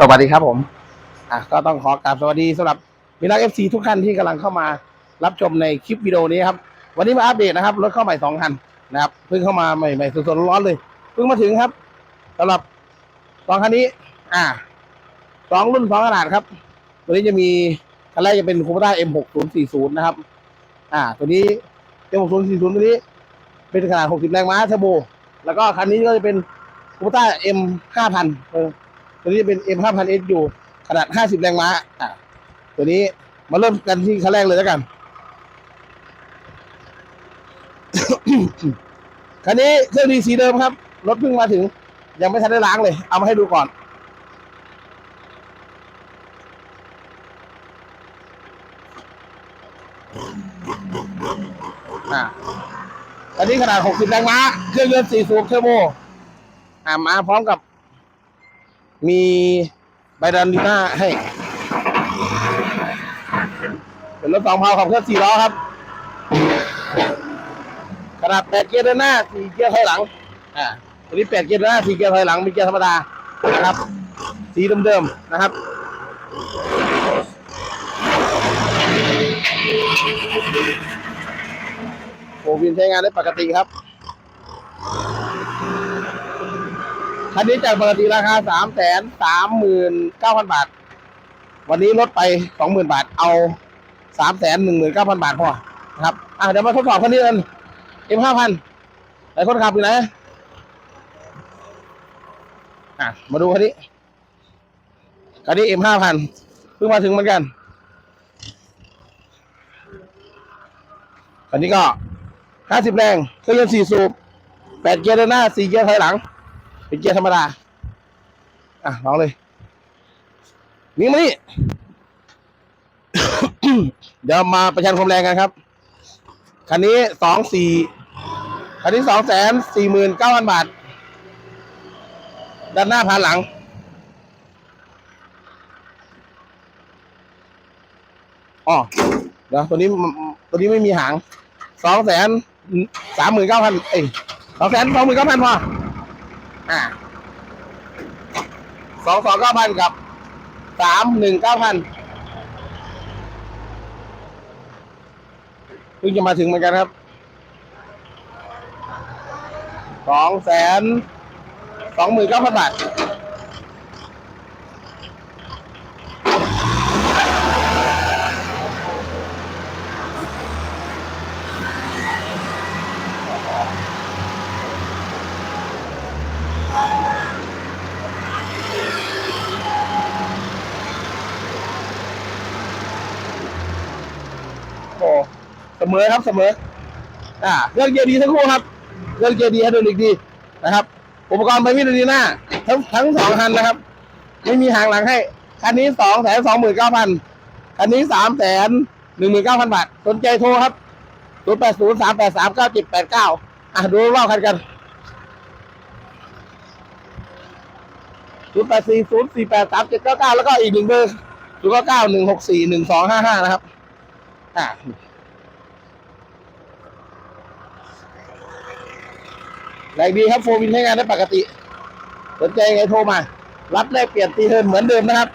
สวัสดีครับผม อะก็ต้องขอกราบสวัสดีสำหรับมินักเอฟซีทุกท่านที่กำลังเข้ามารับชมในคลิปวิดีโอนี้ครับ วันนี้มาอัปเดตนะครับรถเข้าใหม่สองคันนะครับเพิ่งเข้ามาใหม่ๆสดๆร้อนเลยเพิ่งมาถึงครับสำหรับสองคันนี้ อ่าสองรุ่นสองขนาดครับ ตัวนี้จะมีคันแรกจะเป็นคูปต้า M6040 นะครับ อ่า ตัวนี้ M6040 ตัวนี้ เป็นขนาด 60 แรงม้าเทอร์โบ แล้วก็คันนี้ก็จะเป็นคูปต้า M5000 ตัวนี้จะเป็น M5000 SU ขนาด 50 แรงม้าอะตัวนี้มาเริ่มกันที่คันแรกเลยแล้วกัน คันนี้เครื่องดีสีเดิมครับ รถเพิ่งมาถึง ยังไม่ทันได้ล้างเลย เอามาให้ดูก่อน อะอันนี้ขนาด 60 แรงม้า เครื่องยนต์4สูบเทอร์โบอ่ามาพร้อมกับ มีใบดันดีหน้าให้ เป็นรถสองเพาขับเคลื่อนสี่ล้อครับ ขนาดแปดเกียร์ด้านหน้าสี่เกียร์ถอยหลัง อ่าตัวนี้แปดเกียร์ด้านหน้าสี่เกียร์ถอยหลังเป็นเกียร์ธรรมดานะครับ สีเดิมๆนะครับโฟวินใช้งานได้ปกติครับ คันนี้จากปกติราคาสามแสนสามหมื่นเก้าพันบาท วันนี้ลดไปสองหมื่นบาท เอาสามแสนหนึ่งหมื่นเก้าพันบาทพอนะครับ อะเดี๋ยวมาทดสอบคันนี้กันเอ็มห้าพันไหนคนขับอยู่ไหนอะ มาดูคันนี้ คันนี้เอ็มห้าพันเพิ่งมาถึงเหมือนกัน คันนี้ก็ห้าสิบแรงเครื่องยนต์สี่สูบแปดเกียร์ด้านหน้าสี่เกียร์ถอยหลัง เป็นเกียร์ธรรมดา อะลองเลยนี่มานี่ เดี๋ยวมาประชันความแรงกันครับ คันนี้สองสี่คันนี้สองแสนสี่หมื่นเก้าพันบาท ด้านหน้าผ่านหลังอ๋อเดี๋ยวตัวนี้ตัวนี้ไม่มีหางสองแสนสามหมื่นเก้าพันเอ้ยสองแสนสองหมื่นเก้าพันพอ อ่าสองสองเก้าพันกับสามหนึ่งเก้าพันเพิ่งจะมาถึงเหมือนกันครับสองแสนสองหมื่นเก้าพันบาท โอ้เสมอครับเสมอ อ่าเรื่องเกียร์ดีทั้งคู่ครับ เรื่องเกียร์ดีไฮดรอลิกดีนะครับ อุปกรณ์ไฟมิดดีหน้า ทั้งทั้งสองคันนะครับ ไม่มีหางหลังให้ คันนี้สองแสนสองหมื่นเก้าพันคันนี้สามแสนหนึ่งหมื่นเก้าพันบาท สนใจโทรครับศูนย์แปดศูนย์สามแปดสามเก้าเจ็ดแปดเก้าอะดูรอบคันกันศูนย์แปดสี่ศูนย์สี่แปดสามเจ็ดเก้าเก้าแล้วก็อีกหนึ่งเบอร์ศูนย์เก้าเก้าหนึ่งหกสี่หนึ่งสองห้าห้านะครับ อ่าแรงดีครับโฟวินใช้งานได้ปกติ สนใจไงโทรมา รับได้เปลี่ยนตีเทินเหมือนเดิมนะครับ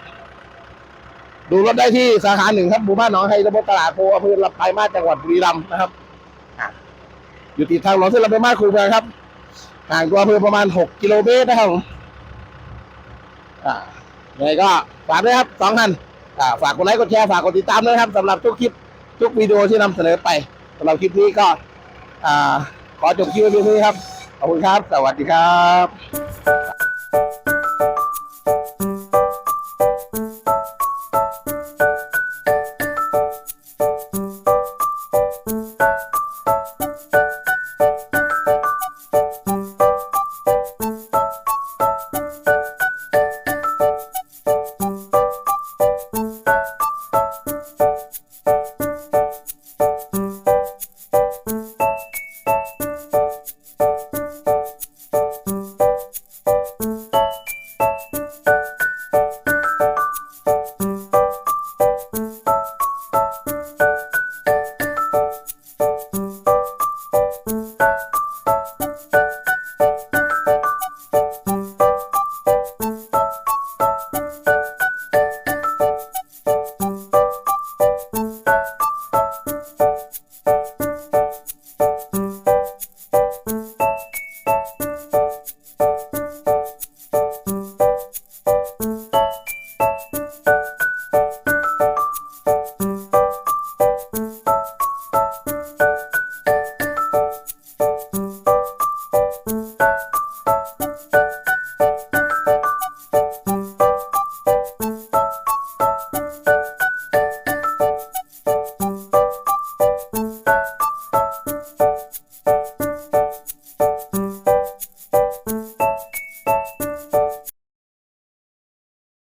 ดูรถได้ที่สาขาหนึ่งครับหมู่บ้านหนองไฮตำบลตลาดโพอำเภอลำปลายมาสจังหวัดบุรีรัมย์นะครับ อยู่ติดทางหลวงเส้นลำปลายมาสคูเมืองครับ ห่างตัวอำเภอประมาณหกกิโลเมตรนะครับผมอ่ายังไงก็ฝากด้วยครับสองท่านฝากกดไลค์กดแชร์ฝากกดติดตามด้วยครับสำหรับทุกคลิป ทุกวิดีโอที่นำเสนอไปสำหรับคลิปนี้ก็อขอจบคลิปไว้เพียงนี้ครับ ขอบคุณครับ สวัสดีครับ